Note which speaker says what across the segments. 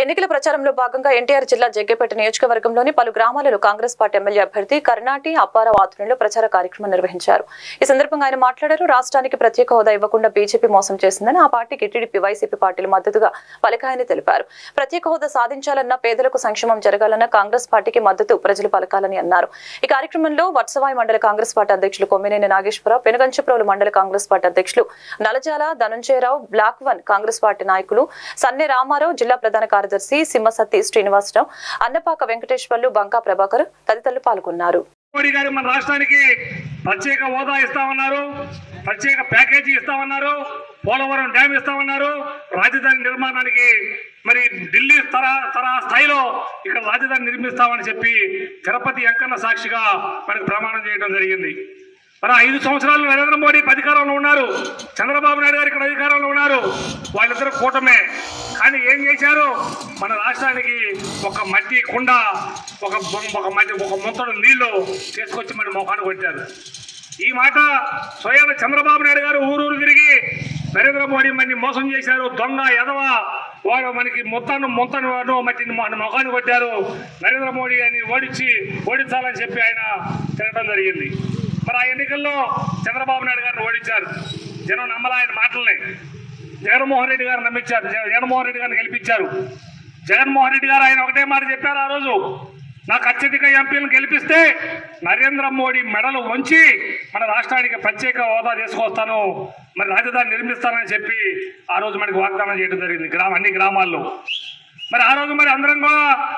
Speaker 1: ఎన్నికల ప్రచారంలో భాగంగా ఎన్టీఆర్ జిల్లా జగ్గేపేట నియోజకవర్గంలోని పలు గ్రామాలలో కాంగ్రెస్ పార్టీ ఎమ్మెల్యే అభ్యర్థి కర్ణాటి అప్పారావు ఆధ్వర్యంలో ప్రచార కార్యక్రమం నిర్వహించారు. ఈ సందర్భంగా ఆయన మాట్లాడారు. రాష్ట్రానికి ప్రత్యేక హోదా ఇవ్వకుండా బీజేపీ మోసం చేసిందని ఆ పార్టీకి టీడీపీ వైసీపీ పార్టీలు మద్దతుగా పలికాయని తెలిపారు. ప్రత్యేక హోదా సాధించాలన్న పేదలకు సంక్షేమం జరగాలన్న కాంగ్రెస్ పార్టీకి మద్దతు ప్రజలు పలకాలని అన్నారు. ఈ కార్యక్రమంలో వత్సవాయి మండల కాంగ్రెస్ పార్టీ అధ్యక్షులు కొమ్మినేని నాగేశ్వరరావు పెనుగంచప్రోలు మండల కాంగ్రెస్ పార్టీ అధ్యక్షులు Nalajala Dhanunjayarao block one Congress party నాయకులు సన్నె రామారావు జిల్లా ప్రధాన కార్యదర్శి సింహసత్తి శ్రీనివాసరావు అన్నపాక వెంకటేశ్వర్లు బంకా ప్రభాకర్ తదితరులు పాల్గొన్నారు.
Speaker 2: మోడీ గారు మన రాష్ట్రానికి ప్రత్యేక హోదా ఇస్తామన్నారు ప్రత్యేక ప్యాకేజీ ఇస్తామన్నారు పోలవరం డ్యామ్ ఇస్తామన్నారు రాజధాని నిర్మాణానికి మరి ఢిల్లీ తర తరా స్థాయిలో ఇక్కడ రాజధాని నిర్మిస్తామని చెప్పి తిరుపతి వెంకన్న సాక్షిగా మనకు ప్రమాణం చేయడం జరిగింది. మరి ఐదు సంవత్సరాలు నరేంద్ర మోడీ అధికారంలో ఉన్నారు. చంద్రబాబు నాయుడు గారు ఇక్కడ అధికారంలో ఉన్నారు. వాళ్ళిద్దరు కూటమే. కానీ ఏం చేశారు? మన రాష్ట్రానికి ఒక మట్టి కుండ ఒక ఒక మట్టి ఒక ముంతడు నీళ్ళు తీసుకొచ్చి మన మొఖాన్ని కొట్టారు. ఈ మాట స్వయం చంద్రబాబు నాయుడు గారు ఊరూరు తిరిగి నరేంద్ర మోడీ మనని మోసం చేశారు. దొంగ ఎదవ వాడు మనకి మొత్తాన్ని మొత్తాన్ని వాడు మట్టిని మన మొఖాన్ని కొట్టారు. నరేంద్ర మోడీ అని ఓడించి ఓడించాలని చెప్పి ఆయన తినడం జరిగింది. మరి ఆ ఎన్నికల్లో చంద్రబాబు నాయుడు గారిని ఓడించారు. జనం నమ్మల ఆయన మాటల్ని. జగన్మోహన్ రెడ్డి గారు నమ్మించారు. జగ- జగన్మోహన్ రెడ్డి గారిని గెలిపించారు. జగన్మోహన్ రెడ్డి గారు ఆయన ఒకటే మాట చెప్పారు ఆ రోజు. నాకు అత్యధిక ఎంపీలను గెలిపిస్తే నరేంద్ర మోడీ మెడలు వంచి మన రాష్ట్రానికి ప్రత్యేక హోదా తీసుకొస్తాను. మరి రాజధాని నిర్మిస్తానని చెప్పి ఆ రోజు మనకి వాగ్దానం చేయడం జరిగింది. గ్రామ అన్ని గ్రామాల్లో. మరి ఆ రోజు మరి అందరం కూడా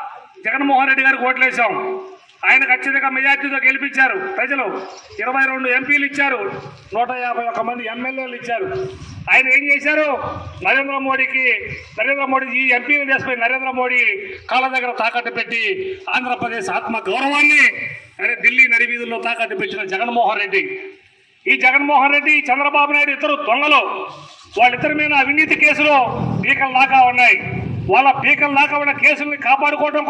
Speaker 2: జగన్మోహన్ రెడ్డి గారికి ఓట్లేసాం. ఆయన ఖచ్చితంగా మెజార్టీతో గెలిపించారు. ప్రజలు ఇరవై రెండు ఎంపీలు ఇచ్చారు. నూట యాభై ఒక్క మంది ఎమ్మెల్యేలు ఇచ్చారు. ఆయన ఏం చేశారు? నరేంద్ర మోడీకి నరేంద్ర మోడీ ఈ ఎంపీలు తీసుకుని నరేంద్ర మోడీ కాళ్ళ దగ్గర తాకట్టు పెట్టి ఆంధ్రప్రదేశ్ ఆత్మ గౌరవాన్ని అదే ఢిల్లీ నడివీధుల్లో తాకట్టు పెట్టిన జగన్మోహన్ రెడ్డి. ఈ జగన్మోహన్ రెడ్డి చంద్రబాబు నాయుడు ఇద్దరు దొంగలు. వాళ్ళిద్దరి మీద అవినీతి కేసులు పీకలు దాకా ఉన్నాయి. వాళ్ళ పీకలు దాకా ఉన్న కేసుల్ని కాపాడుకోవడం